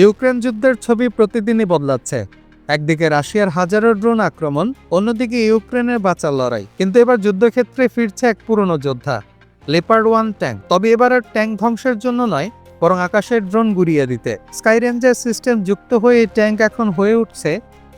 Ukraine যুদ্ধের ছবি প্রতিদিনই বদলাচ্ছে। একদিকে রাশিয়ার হাজারো ড্রোন আক্রমণ, অন্যদিকে ইউক্রেনের বাঁচার লড়াই। কিন্তু এবার যুদ্ধক্ষেত্রে ফিরছে এক পুরনো যোদ্ধা লেপার্ড ওয়ান ট্যাঙ্ক তবে এবার আর ট্যাঙ্ক ধ্বংসের জন্য নয়, বরং আকাশের ড্রোন গুড়িয়ে দিতে। স্কাই রেঞ্জার সিস্টেম যুক্ত হয়ে এই ট্যাঙ্ক এখন হয়ে উঠছে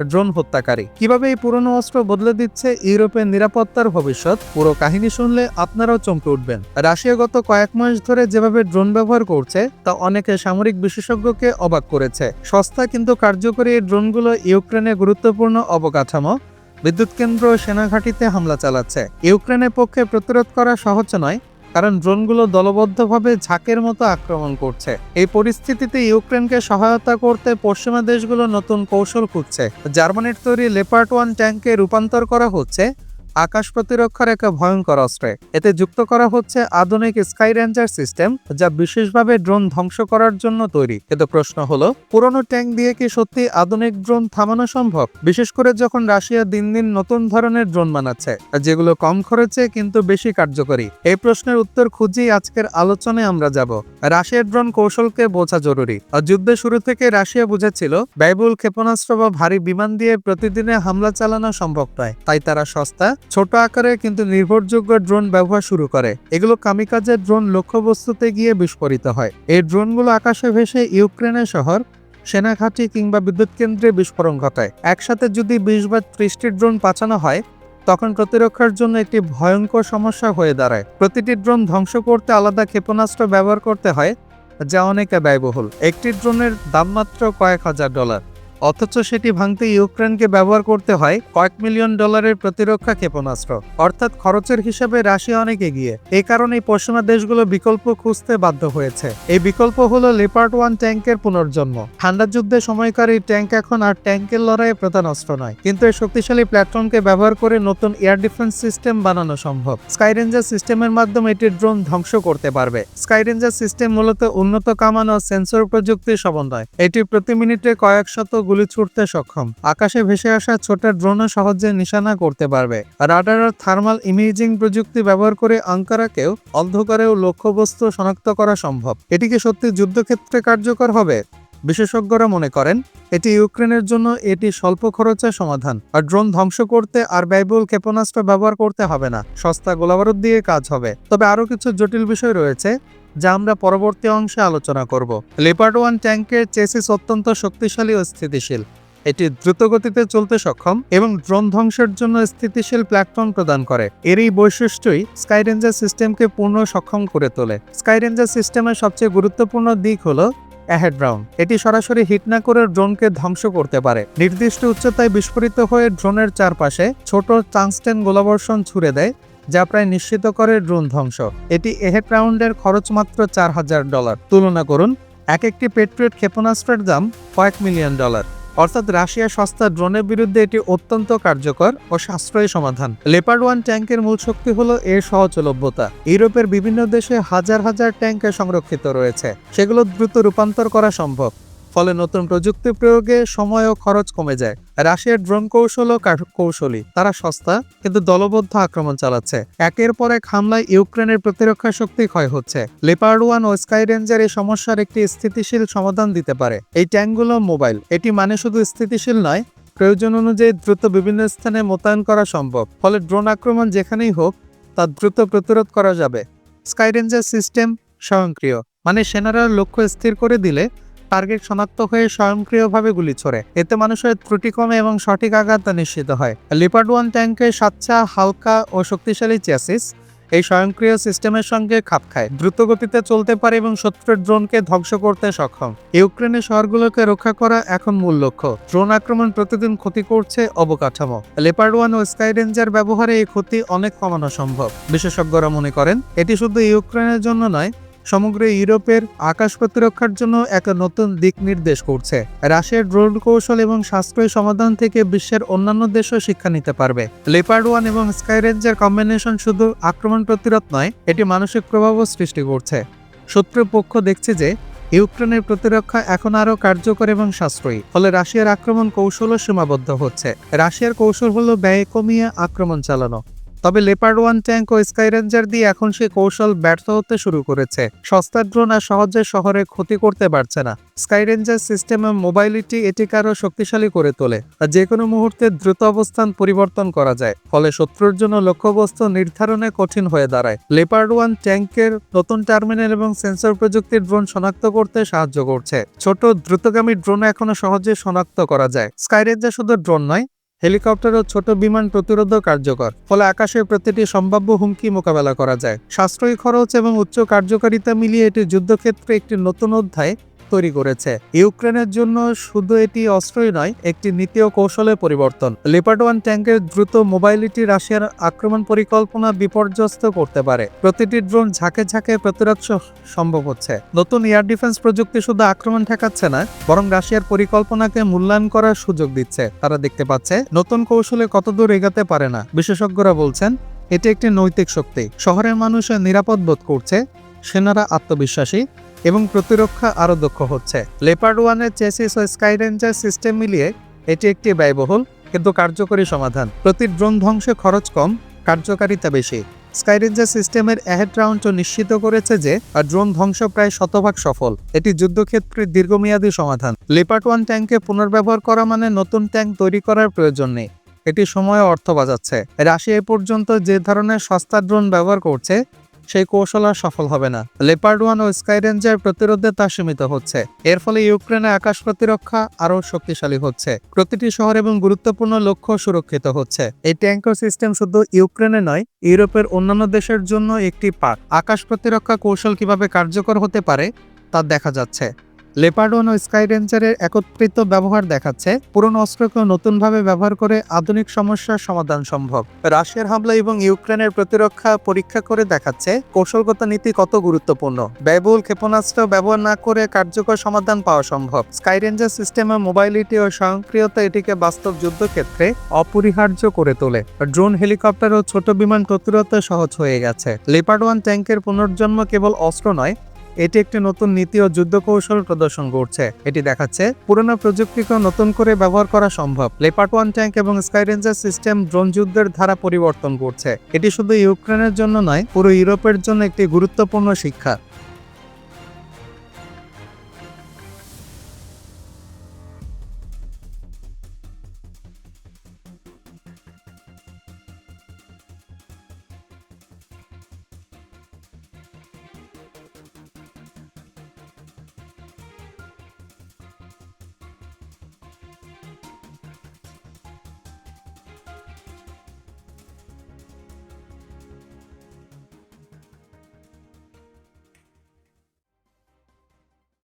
ড্রোন হত্যাকারী। কীভাবে এই পুরনো অস্ত্র বদলে দিচ্ছে ইউরোপের নিরাপত্তার ভবিষ্যৎ? পুরো কাহিনী শুনলে আপনারাও চমকে উঠবেন। রাশিয়া গত কয়েক মাস ধরে যেভাবে ড্রোন ব্যবহার করছে, তা অনেকে সামরিক বিশেষজ্ঞকে অবাক করেছে। সস্তা কিন্তু কার্যকরী এই ড্রোনগুলো ইউক্রেনের গুরুত্বপূর্ণ অবকাঠামো, বিদ্যুৎ কেন্দ্র সেনাঘাঁটিতে হামলা চালাচ্ছে। ইউক্রেনের পক্ষে প্রতিরোধ করা সহজ নয় কারণ ড্রোনগুলো দলবদ্ধভাবে ঝাঁকের মতো আক্রমণ করছে। এই পরিস্থিতিতে ইউক্রেনকে সহায়তা করতে পশ্চিমা দেশগুলো নতুন কৌশল খুঁজছে। জার্মানির তৈরি লেপার্ট ওয়ান ট্যাঙ্কে রূপান্তর করা হচ্ছে। আকাশ প্রতিরক্ষার এক ভয়ঙ্কর অস্ত্রে। এতে যুক্ত করা হচ্ছে আধুনিক স্কাই রেঞ্জার সিস্টেম, যা বিশেষভাবে ড্রোন ধ্বংস করার জন্য তৈরি। কিন্তু প্রশ্ন হলো, পুরনো ট্যাঙ্ক দিয়ে কি সত্যি আধুনিক ড্রোন থামানো সম্ভব? বিশেষ করে যখন রাশিয়া দিন দিন নতুন ধরনের ড্রোন বানাচ্ছে, যেগুলো কম খরচে কিন্তু বেশি কার্যকরী। এই প্রশ্নের উত্তর খুঁজেই আজকের আলোচনায় আমরা যাব। রাশিয়ার ড্রোন কৌশলকে বোঝা জরুরি। যুদ্ধের শুরু থেকে রাশিয়া বুঝেছিল, ব্যয়বহুল ক্ষেপণাস্ত্র বা ভারী বিমান দিয়ে প্রতিদিনে হামলা চালানো সম্ভব নয়, তাই তারা সস্তা ছোট আকারে কিন্তু নির্ভরযোগ্য ড্রোন ব্যবহার শুরু করে। এগুলো কামিকাজের ড্রোন লক্ষ্যবস্তুতে গিয়ে বিস্ফোরিত হয়। এই ড্রোনগুলো আকাশে ভেসে ইউক্রেনের শহর, সেনাঘাঁটি কিংবা বিদ্যুৎ কেন্দ্রে বিস্ফোরণ ঘটায়। একসাথে যদি বিশ বা ত্রিশটি ড্রোন পাঠানো হয়, তখন প্রতিরক্ষার জন্য একটি ভয়ঙ্কর সমস্যা হয়ে দাঁড়ায়। প্রতিটি ড্রোন ধ্বংস করতে আলাদা ক্ষেপণাস্ত্র ব্যবহার করতে হয়, যা অনেকে ব্যয়বহুল। একটি ড্রোনের দাম মাত্র কয়েক হাজার ডলার। অথচ সেটি ভাঙতে ইউক্রেনকে ব্যবহার করতে হয় কয়েক মিলিয়ন ডলারের প্রতিরক্ষা ক্ষেপণাস্ত্র। অর্থাৎ খরচের হিসাবে রাশিয়া অনেক এগিয়ে। এই কারণেই পশ্চিমা দেশগুলো বিকল্প খুঁজতে বাধ্য হয়েছে। এই বিকল্প হলো লেপার্ড ওয়ান ট্যাঙ্কের পুনর্জন্ম। ঠান্ডা যুদ্ধে সময়কার এই ট্যাঙ্ক এখন আর ট্যাঙ্কের লড়াইয়ে প্রধান অস্ত্র নয়। কিন্তু এই শক্তিশালী প্ল্যাটফর্মকে ব্যবহার করে নতুন এয়ার ডিফেন্স সিস্টেম বানানো সম্ভব। স্কাই রেঞ্জার সিস্টেমের মাধ্যমে এটি ড্রোন ধ্বংস করতে পারবে। স্কাই রেঞ্জার সিস্টেম মূলত উন্নত কামান ও সেন্সর প্রযুক্তির সমন্বয়। এটি প্রতি মিনিটে কয়েক শত গুলি ছুটতে সক্ষম। আকাশে ভেসে আসা ছোট ড্রোনও সহজে নিশানা করতে পারবে। রাডার আর থার্মাল ইমেজিং প্রযুক্তি ব্যবহার করে আঙ্কারাকেও অন্ধকারেও লক্ষ্যবস্তু শনাক্ত করা সম্ভব। এটি কি সত্যি যুদ্ধক্ষেত্রে কার্যকর হবে? বিশেষজ্ঞরা মনে করেন, এটি ইউক্রেনের জন্য এটি স্বল্প খরচের সমাধান, আর ড্রোন ধ্বংস করতে আর ব্যয়বহুল ক্ষেপণাস্ত্র ব্যবহার করতে হবে না। সস্তা গোলাবারুদ দিয়ে কাজ হবে। তবে আরও কিছু জটিল বিষয় রয়েছে যা আমরা পরবর্তী অংশে আলোচনা করব। লেপার্ড ওয়ান ট্যাঙ্কের চেসিস অত্যন্ত শক্তিশালী ও স্থিতিশীল। এটি দ্রুত গতিতে চলতে সক্ষম এবং ড্রোন ধ্বংসের জন্য স্থিতিশীল প্ল্যাটফর্ম প্রদান করে। এর এই বৈশিষ্ট্যই স্কাই রেঞ্জার সিস্টেমকে পূর্ণ সক্ষম করে তোলে। স্কাই রেঞ্জার সিস্টেমের সবচেয়ে গুরুত্বপূর্ণ দিক হলো অ্যাহেড রাউন্ড এটি সরাসরি হিট না করে ড্রোনকে ধ্বংস করতে পারে। নির্দিষ্ট উচ্চতায় বিস্ফোরিত হয়ে ড্রোনের চারপাশে ছোট টাংস্টেন গোলাবর্ষণ ছুড়ে দেয়। যা প্রায় নিশ্চিত করে ড্রোন ধ্বংস। এটি এহেড রাউন্ডের খরচ মাত্র চার হাজার ডলার। তুলনা করুন, এক একটি পেট্রিয়ট ক্ষেপণাস্ত্রের দাম কয়েক মিলিয়ন ডলার। অর্থাৎ রাশিয়া সস্তা ড্রোনের বিরুদ্ধে এটি অত্যন্ত কার্যকর ও সাশ্রয়ী সমাধান। লেপার্ড ওয়ান ট্যাঙ্কের মূল শক্তি হল এর সহজলভ্যতা। ইউরোপের বিভিন্ন দেশে হাজার হাজার ট্যাঙ্কে সংরক্ষিত রয়েছে। সেগুলো দ্রুত রূপান্তর করা সম্ভব। ফলে নতুন প্রযুক্তি প্রয়োগে সময় ও খরচ কমে যায়। রাশিয়ার ড্রোন কৌশল ও কৌশলী, তারা সস্তা কিন্তু দলবদ্ধ আক্রমণ চালাচ্ছে। একের পর এক হামলায় ইউক্রেনের প্রতিরক্ষা শক্তি ক্ষয় হচ্ছে। লেপার্ড ওয়ান ও স্কাই রেঞ্জার এই সমস্যার একটি স্থিতিশীল সমাধান দিতে পারে। এই ট্যাঙ্কগুলো মোবাইল, এটি মানে শুধু স্থিতিশীল নয়, প্রয়োজন অনুযায়ী দ্রুত বিভিন্ন স্থানে মোতায়েন করা সম্ভব। ফলে ড্রোন আক্রমণ যেখানেই হোক, তা দ্রুত প্রতিরোধ করা যাবে। স্কাই রেঞ্জার সিস্টেম স্বয়ংক্রিয় মানে সেনারা লক্ষ্য স্থির করে দিলে টার্গেট শনাক্ত হয়ে স্বয়ংক্রিয়ভাবে গুলি ছোড়ে। এতে মানুষের ত্রুটি কমে এবং সঠিক আঘাত নিশ্চিত হয়। লিপার্ড ওয়ান ট্যাঙ্কের সাচ্চা হালকা ও শক্তিশালী চ্যাসিস এই স্বয়ংক্রিয় সিস্টেমের সঙ্গে খাপ খায়। দ্রুত গতিতে চলতে পারে এবং শত্রুর ড্রোনকে ধ্বংস করতে সক্ষম। ইউক্রেনের শহরগুলোকে রক্ষা করা এখন মূল লক্ষ্য। ড্রোন আক্রমণ প্রতিদিন ক্ষতি করছে অবকাঠামো। লেপার্ড ওয়ান ও স্কাই রেঞ্জার ব্যবহারে এই ক্ষতি অনেক কমানো সম্ভব। বিশেষজ্ঞরা মনে করেন, এটি শুধু ইউক্রেনের জন্য নয় সমগ্র ইউরোপের আকাশ প্রতিরক্ষার জন্য এক নতুন দিক নির্দেশ করছে। রাশিয়ার ড্রোন কৌশল এবং সাশ্রয়ী সমাধান থেকে বিশ্বের অন্যান্য দেশও শিক্ষা নিতে পারবে। লেপার্ড ওয়ান এবং স্কাই রেঞ্জের কম্বিনেশন শুধু আক্রমণ প্রতিরোধ নয়, এটি মানসিক প্রভাবও সৃষ্টি করছে। শত্রু পক্ষ দেখছে যে, ইউক্রেনের প্রতিরক্ষা এখন আরও কার্যকর এবং সাশ্রয়ী, ফলে রাশিয়ার আক্রমণ কৌশলও সীমাবদ্ধ হচ্ছে। রাশিয়ার কৌশল হল ব্যয় কমিয়ে আক্রমণ চালানো। তবে লেপার্ড ওয়ান ট্যাঙ্ক ও স্কাই রেঞ্জার দিয়ে এখন সে কৌশল ব্যর্থ হতে শুরু করেছে। সস্তা ড্রোন আর সহজে শহরে ক্ষতি করতে পারছে না। স্কাই রেঞ্জার সিস্টেমে মোবাইলিটি এটিকে আরও শক্তিশালী করে তোলে আর যে কোনো মুহূর্তে দ্রুত অবস্থান পরিবর্তন করা যায়। ফলে শত্রুর জন্য লক্ষ্যবস্তু নির্ধারণে কঠিন হয়ে দাঁড়ায়। লেপার্ড ওয়ান ট্যাঙ্কের নতুন টার্মিনাল এবং সেন্সর প্রযুক্তির ড্রোন শনাক্ত করতে সাহায্য করছে। ছোট দ্রুতগামী ড্রোন এখনও সহজে শনাক্ত করা যায়। স্কাই রেঞ্জার শুধু ড্রোন নয় হেলিকপ্টার ও ছোট বিমান প্রতিরোধ কার্যকর, ফলে আকাশে প্রতিটি সম্ভাব্য হুমকি মোকাবেলা করা যায়। সাশ্রয়ী খরচ এবং উচ্চ কার্যকারিতা মিলিয়ে এটি যুদ্ধক্ষেত্রে একটি নতুন অধ্যায়। তৈরি করেছে। ইউক্রেনের জন্য শুধু এটি অস্ত্রই নয়, একটি নীতি ও কৌশলের পরিবর্তন লেপার্ড ওয়ান ট্যাঙ্কের দ্রুত মোবাইলিটি রাশিয়ার আক্রমণ পরিকল্পনা বিপর্যস্ত করতে পারে। প্রতিটি ড্রোন ঝাঁকে ঝাঁকে প্রতিরোধ সম্ভব হচ্ছে। নতুন এয়ার ডিফেন্স প্রযুক্তি শুধু আক্রমণ ঠেকাচ্ছে না, বরং রাশিয়ার পরিকল্পনাকে মূল্যায়ন করার সুযোগ দিচ্ছে। তারা দেখতে পাচ্ছে, নতুন কৌশলে কতদূর এগাতে পারে না। বিশেষজ্ঞরা বলছেন, এটি একটি নৈতিক শক্তি। শহরের মানুষ নিরাপদ বোধ করছে, সেনারা আত্মবিশ্বাসী এবং প্রতিরক্ষা আরও দক্ষ হচ্ছে। লেপার্ড ওয়ানের চেসিস ও স্কাই রেঞ্জার সিস্টেম মিলিয়ে এটি একটি ব্যয়বহুল কিন্তু কার্যকরী সমাধান। প্রতি ড্রোন ধ্বংসে খরচ কম, কার্যকারিতা বেশি। স্কাই রেঞ্জার সিস্টেমের অ্যাহেড রাউন্ডও নিশ্চিত করেছে যে ড্রোন ধ্বংস প্রায় শতভাগ সফল। এটি যুদ্ধক্ষেত্রের দীর্ঘমেয়াদী সমাধান। লেপার্ড ওয়ান ট্যাঙ্কে পুনর্ব্যবহার করা মানে নতুন ট্যাঙ্ক তৈরি করার প্রয়োজন নেই। এটি সময় অর্থ বাজাচ্ছে রাশিয়া এ পর্যন্ত যে ধরনের সস্তা ড্রোন ব্যবহার করছে সেই কৌশল আর সফল হবে না। লেপার্ড ওয়ান ও স্কাই রেঞ্জার প্রতিরোধে তা সীমিত হচ্ছে। এর ফলে ইউক্রেনে আকাশ প্রতিরক্ষা আরও শক্তিশালী হচ্ছে। প্রতিটি শহর এবং গুরুত্বপূর্ণ লক্ষ্য সুরক্ষিত হচ্ছে। এই ট্যাঙ্কর সিস্টেম শুধু ইউক্রেনে নয়, ইউরোপের অন্যান্য দেশের জন্য একটি পাঠ আকাশ প্রতিরক্ষা কৌশল কীভাবে কার্যকর হতে পারে, তা দেখা যাচ্ছে। লেপার্ড ওয়ান ও স্কাই রেঞ্জারের একত্রিত ব্যবহার দেখাচ্ছে পুরনো অস্ত্রকে নতুনভাবে ব্যবহার করে আধুনিক সমস্যার সমাধান সম্ভব। রাশিয়ার হামলা এবং ইউক্রেনের প্রতিরক্ষা পরীক্ষা করে দেখাচ্ছে কৌশলগত নীতি কত গুরুত্বপূর্ণ। ব্যয়বহুল ক্ষেপণাস্ত্র ব্যবহার না করে কার্যকর সমাধান পাওয়া সম্ভব। স্কাই রেঞ্জার সিস্টেমে মোবাইলিটি ও স্বয়ংক্রিয়তা এটিকে বাস্তব যুদ্ধক্ষেত্রে অপরিহার্য করে তোলে। ড্রোন, হেলিকপ্টার ও ছোট বিমান প্রতিরোধে সহজ হয়ে গেছে। লেপার্ড ওয়ান ট্যাঙ্কের পুনর্জন্ম কেবল অস্ত্র নয় এটি একটি নতুন নীতি ও যুদ্ধ কৌশল প্রদর্শন করছে। এটি দেখাচ্ছে, পুরোনো প্রযুক্তিকে নতুন করে ব্যবহার করা সম্ভব। লেপার্ট ওয়ান ট্যাঙ্ক এবং স্কাই রেঞ্জার সিস্টেম ড্রোন যুদ্ধের ধারা পরিবর্তন করছে। এটি শুধু ইউক্রেনের জন্য নয়, পুরো ইউরোপের জন্য একটি গুরুত্বপূর্ণ শিক্ষা।